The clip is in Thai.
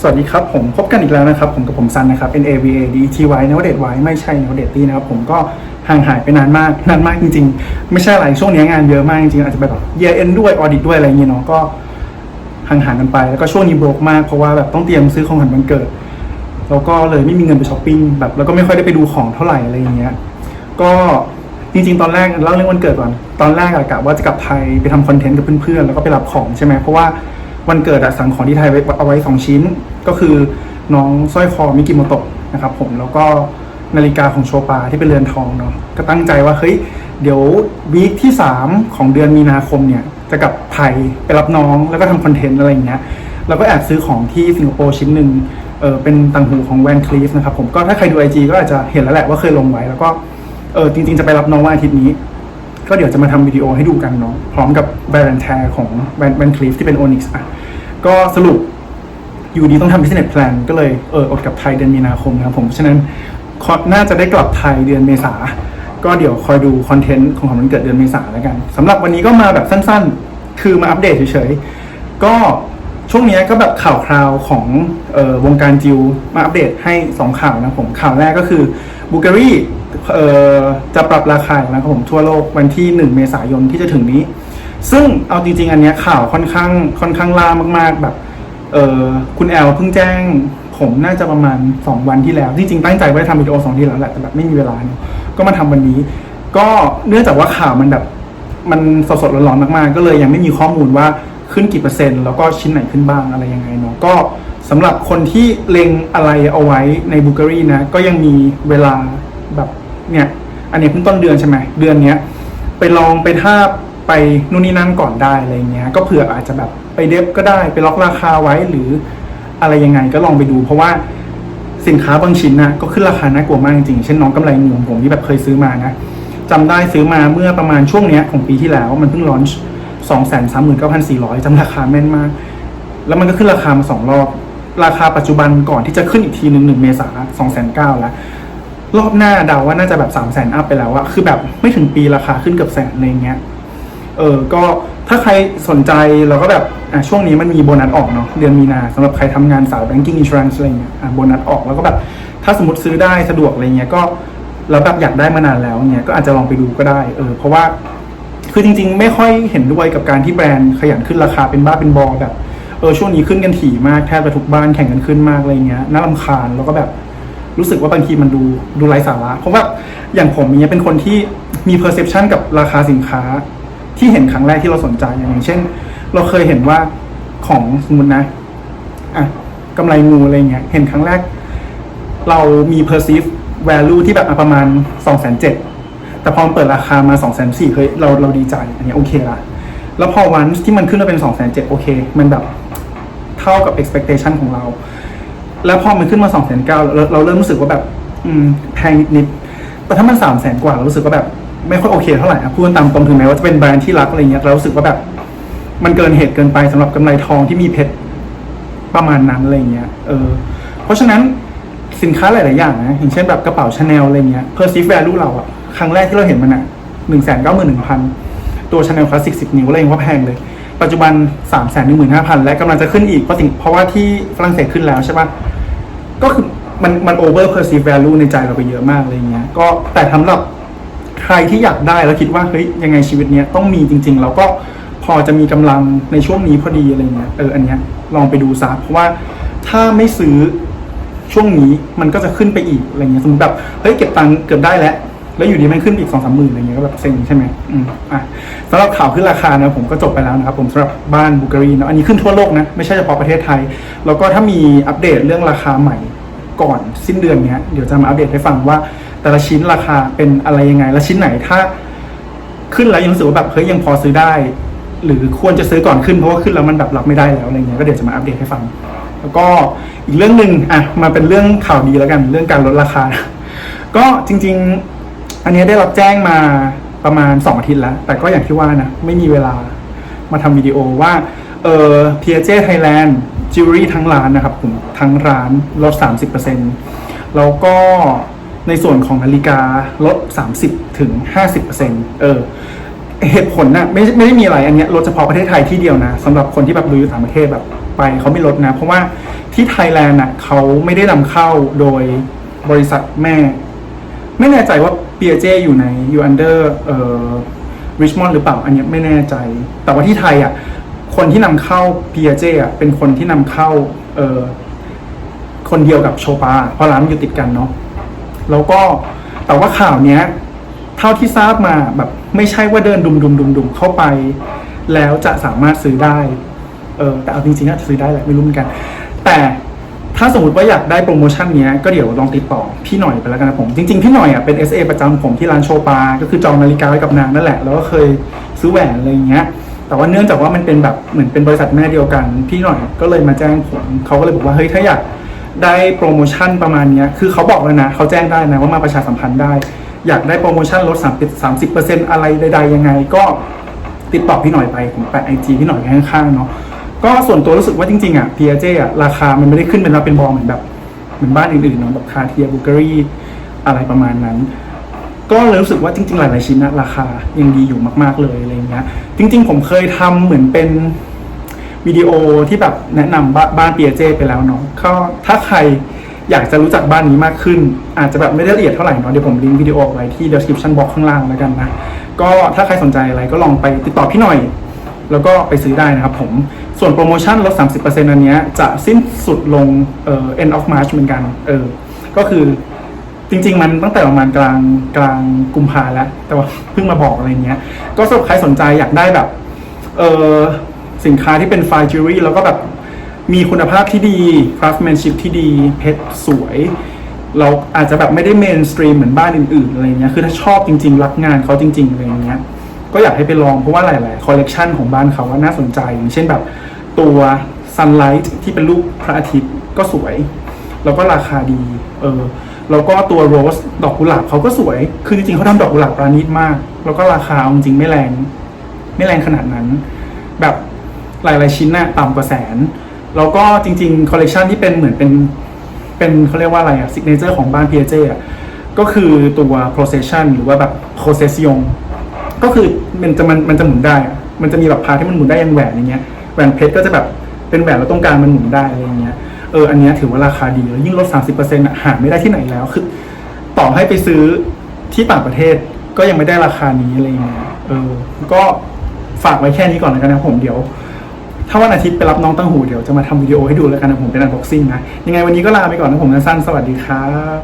สวัสดีครับ ผมพบกันอีกแล้วนะครับ ผมกับผมซันนะครับ N A V A D T Y นวเดตไว้ไม่ใช่นวเดตตี้นะครับ ผมก็ห่างหายไปนานมากนานมากจริง ๆ ไม่ใช่อะไรช่วงนี้งานเยอะมากจริงๆอาจจะไปแบบ year end ด้วย audit ด้วยอะไรอย่างเงี้ยเนาะก็ห่างหายกันไปแล้วก็ช่วงนี้โบรกมากเพราะว่าแบบต้องเตรียมซื้อของขวัญวันเกิดแล้วก็เลยไม่มีเงินไปช้อปปิ้งแบบแล้วก็ไม่ค่อยได้ไปดูของเท่าไหร่อะไรอย่างเงี้ยก็จริงๆ ตอนแรกเล่าเรื่องวันเกิดก่อนตอนแรกอะกะว่าจะกลับไทยไปทำคอนเทนต์กับเพื่อนๆแล้วก็ไปรับของใช่ไหมเพราะว่า วันเกิดอะสั่งของที่ไทยไว้เอาไว้สองชิ้น ก็คือน้องสร้อยคอมิกิโมโตะนะครับผมแล้วก็นาฬิกาของโชปาที่เป็นเรือนทองเนาะก็ตั้งใจว่าเฮ้ยเดี๋ยววีคที่ 3 ของเดือนมีนาคมเนี่ย จะกลับไทยไปรับน้องแล้วก็ทำคอนเทนต์อะไรอย่างเงี้ยแล้วก็แอบซื้อของที่สิงคโปร์ชิ้นหนึ่งเออเป็นต่างหูของแวนคลีฟนะครับผมก็ถ้าใครดูไอจีก็อาจจะเห็นแล้วแหละว่าเคยลงไว้แล้วก็เออจริง ๆ จะไปรับน้องวันอาทิตย์นี้ ก็เดี๋ยวจะมาทำวิดีโอให้ดูกันเนาะพร้อมกับแบรนด์แทร์ของแวนแวนคลีฟที่เป็นโอนิกส์อะก็สรุปอยู่ดีต้องทำ business plan ก็เลยเอออดกลับไทยเดือนมีนาคมนะครับผมฉะนั้นน่าจะได้กลับไทยเดือนเมษาก็เดี๋ยวคอยดูคอนเทนต์ของของวันเกิดเดือนเมษาแล้วกันสำหรับวันนี้ก็มาแบบสั้นๆ คือมาอัปเดตเฉยๆ ก็ช่วงนี้ก็แบบข่าวคราวของออวงการจิวมาอัปเดตให้ 2 ข่าวนะผม ข่าวแรกก็คือบูการีเอ่อ จะปรับราคาแล้วครับผมทั่วโลกวันที่ 1 เมษายนที่จะถึงนี้ ซึ่งเอาจริงๆ อันนี้ข่าวค่อนข้างค่อนข้างล่ามากๆแบบเออคุณแอลเพิ่งแจ้งผมน่าจะประมาณ 2 วันที่แล้ว จริงๆ ตั้งใจว่าจะทำวิดีโอสองที่แล้วแหละแต่แบบไม่มีเวลาเนอะก็มาทำวันนี้ ก็เนื่องจากว่าข่าวมันแบบมันสดๆร้อนๆมากๆ ก็เลยยังไม่มีข้อมูลว่าขึ้นกี่เปอร์เซ็นต์แล้วก็ชิ้นไหนขึ้นบ้างอะไรยังไงเนาะก็สำหรับคนที่เล็งอะไรเอาไว้ในบูการีนะก็ยังมีเวลา แบบเนี่ยอันนี้เพิ่งต้นเดือนใช่ไหมเดือนเนี้ยไปลองไปทาไปนู่นนี่นั่นก่อนได้อะไรเงี้ยก็เผื่ออาจจะแบบไปเดฟก็ได้ไปล็อกราคาไว้หรืออะไรยังไงก็ลองไปดู เพราะว่าสินค้าบางชิ้นนะก็ขึ้นราคาน่ากลัวมากจริงๆเช่นน้องกำไรงูของผมที่แบบเคยซื้อมานะจำได้ซื้อมาเมื่อประมาณช่วงเนี้ยของปีที่แล้วมันเพิ่งลอนช์สองแสนสามหมื่นเก้าพันสี่ร้อยจำราคาแม่นมาก แล้วมันก็ขึ้นราคามาสองรอบ ราคาปัจจุบันก่อนที่จะขึ้นอีกทีหนึ่งหนึ่งเมษาสองแสนเก้าแล้ว รอบหน้าเดาว่าน่าจะแบบสามแสนอัพไปแล้วอะคือแบบไม่ถึงปีราคาขึ้นเกือบแสนอะไรเงี้ย เออ ก็ถ้าใครสนใจเราก็แบบอะช่วงนี้มันมีโบนัสออกเนาะเดือนมีนาสำหรับใครทำงานสาย banking insurance อะไรเงี้ยอะโบนัสออกแล้วก็แบบถ้าสมมติซื้อได้สะดวกอะไรเงี้ยก็เราแบบอยากได้มานานแล้วเงี้ยก็อาจจะลองไปดูก็ได้ เออ เพราะว่า คือจริง ๆ ไม่ค่อยเห็นด้วยกับการที่แบรนด์ขยันขึ้นราคาเป็นบ้าเป็นบอแบบเออช่วงนี้ขึ้นกันถี่มากแทบจะทุกบ้านแข่งกันขึ้นมากอะไรเงี้ยน่ารำคาญแล้วก็แบบ รู้สึกว่าบางทีมันดูดูไร้สาระเพราะว่าอย่างผมเนี้ยเป็นคนที่มี perception กับราคาสินค้า ที่เห็นครั้งแรกที่เราสนใจอย่างเช่น เราเคยเห็นว่าของสมมตินะอะกำไรงูอะไรเงี้ยเห็นครั้งแรก เรามี perceive value ที่แบบอะประมาณ2องแสนเจ็ดแต่พอมันเปิดราคามา2องแสนสี่เฮ้ยเราเราดีใจอันนี้โอเคละแล้วพอวันที่มันขึ้นมาเป็น2องแสนเจ็ดโอเค มันแบบเท่ากับ expectation ของเรา แล้วพอมันขึ้นมา2องแสนเก้าเราเริ่มรู้สึกว่าแบบ อืมแพงนิดๆแต่ถ้ามันสามแสนกว่าเรารู้สึกว่าแบบ ไม่ค่อยโอเคเท่าไหร่อะพูดตามตรงถึงแม้ว่าจะเป็นแบรนด์ที่รักอะไรเงี้ยเรารู้สึกว่าแบบ มันเกินเหตุเกินไปสำหรับกำไรทองที่มีเพชรประมาณนั้นอะไรเงี้ยเออเพราะฉะนั้นสินค้าหลาย ๆ อย่างนะ อย่างเช่นแบบกระเป๋าชาแนลอะไรเงี้ย perceive value เราอะครั้งแรกที่เราเห็นมันอะหนึ่งแสนเก้าหมื่นหนึ่งพันตัวชาแนลคลาสสิกสิบนิ้วอะไรยังว่าแพงเลย ปัจจุบันสามแสนหนึ่งหมื่นห้าพันและกำลังจะขึ้นอีกเพราะสิ่งเพราะว่าที่ฝรั่งเศสขึ้นแล้วใช่ปะ ก็คือมันมัน over perceive value ในใจเราไปเยอะมากอะไรเงี้ย ก็แต่สำหรับใครที่อยากได้แล้วคิดว่าเฮ้ยยังไงชีวิตเนี้ยต้องมีจริง ๆ แล้วก็พอจะมีกำลังในช่วงนี้พอดีอะไรเงี้ยเอออันเนี้ยลองไปดูซะเพราะว่าถ้าไม่ซื้อช่วงนี้มันก็จะขึ้นไปอีกอะไรเงี้ยสมมติแบบเฮ้ยเก็บตังค์เกือบได้แล้ว แล้วอยู่ดีมันขึ้นอีกสองสามหมื่นอะไรเงี้ยก็แบบเซ็งใช่ไหมอืมอะสำหรับข่าวขึ้นราคานะผมก็จบไปแล้วนะครับผมสำหรับบ้านบูการีเนาะอันนี้ขึ้นทั่วโลกนะไม่ใช่เฉพาะประเทศไทย แล้วก็ถ้ามีอัปเดตเรื่องราคาใหม่ก่อนสิ้นเดือนเนี้ยเดี๋ยวจะมาอัปเดตให้ฟังว่า แต่ละชิ้นราคาเป็นอะไรยังไง และชิ้นไหนถ้า ขึ้นแล้วยังรู้สึกว่าแบบเฮ้ยยังพอซื้อได้ หรือควรจะซื้อก่อนขึ้นเพราะว่าขึ้นแล้วมันแบบรับไม่ได้แล้วอะไรเงี้ยก็เดี๋ยวจะมาอัปเดตให้ฟัง แล้วก็อีกเรื่องหนึ่งอะมาเป็นเรื่องข่าวดีแล้วกันเรื่องการลดราคา ก็จริง ๆ อันนี้ได้รับแจ้งมาประมาณสองอาทิตย์แล้ว แต่ก็อย่างที่ว่านะ ไม่มีเวลามาทำวิดีโอว่า เออ PJ Thailand Jewelry ทั้งร้านนะครับผมทั้งร้านลด 30%แล้วก็ในส่วนของนาฬิกาลด 30 ถึง 50%เออเหตุผลนะไม่ไม่ได้มีอะไรอันนี้ลดเฉพาะประเทศไทยที่เดียวนะสำหรับคนที่แบบดูอยู่ต่างประเทศแบบไปเขาไม่ลดนะ เพราะว่าที่ไทยแลนด์อะเขาไม่ได้นำเข้าโดยบริษัทแม่ ไม่แน่ใจว่า p ี j อยู่ในอยู่ under เอ่อ Richmond หรือเปล่าอันนี้ไม่แน่ใจ แต่ว่าที่ไทยอะคนที่นำเข้า p ี j อะเป็นคนที่นำเข้าเอ่อคนเดียวกับโชปาเพราะร้านมันอยู่ติดกันเนาะแล้วก็แต่ว่าข่าวเนี้ย เท่าที่ทราบมาแบบไม่ใช่ว่าเดินดุมดุมดุมดุมเข้าไป แล้วจะสามารถซื้อได้เออแต่เอาจริงๆน่าจะซื้อได้แหละไม่รู้เหมือนกัน แต่ ถ้าสมมติว่าอยากได้โปรโมชั่นเนี้ยก็เดี๋ยวลองติดต่อพี่หน่อยไปแล้วกันนะผม จริงๆ พี่หน่อยอะเป็น SA ประจำผมที่ร้านโชปา ก็คือจองนาฬิกาไว้กับนางนั่นแหละ แล้วก็เคยซื้อแหวนอะไรอย่างเงี้ย แต่ว่าเนื่องจากว่ามันเป็นแบบเหมือนเป็นบริษัทแม่เดียวกัน พี่หน่อยก็เลยมาแจ้งผมเขาก็เลยบอกว่าเฮ้ยถ้าอยากได้โปรโมชั่นประมาณนี้คือเขาบอกแล้วนะเขาแจ้งได้นะว่ามาประชาสัมพันธ์ได้ อยากได้โปรโมชั่นลด 30 30 อะไรใดๆยังไง ก็ติดต่อพี่หน่อยไปผมแปะไอจีพี่หน่อยข้างๆเนาะ ก็ส่วนตัวรู้สึกว่าจริงๆอะ p ียเจอะราคามันไม่ได้ขึ้นเป็นว่าเป็นบอลเหมือนแบบเหมือนบ้านอื่นๆเนาะแบบคาเทียบูเการีอะไรประมาณนั้น ก็เลยรู้สึกว่าจริง ๆ หลายๆชิ้นนะราคายังดีอยู่มาก ๆเลยอะไรเงี้ยจริง ๆ ผมเคยทำเหมือนเป็นวิดีโอที่แบบแนะนำบ้านบ้านเปียเจไปแล้วเนาะก็ถ้าใครอยากจะรู้จักบ้านนี้มากขึ้น อาจจะแบบไม่ได้ละเอียดเท่าไหร่เนาะเดี๋ยวผมลิงก์วิดีโอไว้ที่ description box ข้างล่างแล้วกันนะ ก็ถ้าใครสนใจอะไรก็ลองไปติดต่อพี่หน่อย แล้วก็ไปซื้อได้นะครับผม ส่วนโปรโมชั่นลด 30%อันเนี้ยจะสิ้นสุดลงเอ่อ end of March เหมือนกัน เออ ก็คือจริง ๆ มันตั้งแต่ประมาณกลางกลางกุมภาแล้ว แต่ว่าเพิ่งมาบอกอะไรเงี้ย ก็สำหรับใครสนใจอยากได้แบบเออสินค้าที่เป็นไฟจิวเวลรี่แล้วก็แบบมีคุณภาพที่ดี craftsmanship ที่ดี เพชรสวย เราอาจจะแบบไม่ได้เมนสตรีมเหมือนบ้านอื่นๆอะไรเงี้ย คือถ้าชอบจริง ๆ รักงานเขาจริง ๆ อะไรเงี้ย ก็อยากให้ไปลองเพราะว่าหลาย ๆ คอลเลกชันของบ้านเขาว่าน่าสนใจ อย่างเช่นแบบตัว Sunlight ที่เป็นรูปพระอาทิตย์ก็สวย แล้วก็ราคาดีเออแล้วก็ตัวโรสดอกกุหลาบเขาก็สวย คือจริง ๆเขาทำดอกกุหลาบประณีตมาก แล้วก็ราคาจริงๆไม่แรง ไม่แรงขนาดนั้น แบบหลาย ๆ ชิ้นน่ะต่ำกว่าแสน แล้วก็จริง ๆ คอลเลกชันที่เป็นเหมือนเป็นเป็นเขาเรียกว่าอะไรอะซิกเนเจอร์ของบ้าน p ีเจอะก็คือตัว procession หรือว่าแบบ procession ก็คือมันจะมันมันจะหมุนได้ มันจะมีแบบพาที่มันหมุนได้ยังแหวนอย่างเงี้ยแหวนเพชรก็จะแบบเป็นแหวนแล้วตรงกลางมันหมุนได้อะไรอย่างเงี้ยเอออันเนี้ยถือว่าราคาดีแล้วยิ่งลด 30%อะหาไม่ได้ที่ไหนแล้วคือต่อให้ไปซื้อที่ต่างประเทศก็ยังไม่ได้ราคานี้อะไรเงี้ยเออ ก็ฝากไว้แค่นี้ก่อนแล้วกันนะผมเดี๋ยวถ้าวันอาทิตย์ไปรับน้องตั้งหูเดี๋ยวจะมาทำวิดีโอให้ดูแล้วกันนะผมเป็นอันบ็อกซิ่งนะ ยังไงวันนี้ก็ลาไปก่อนนะผมนะสั้นสวัสดีครับ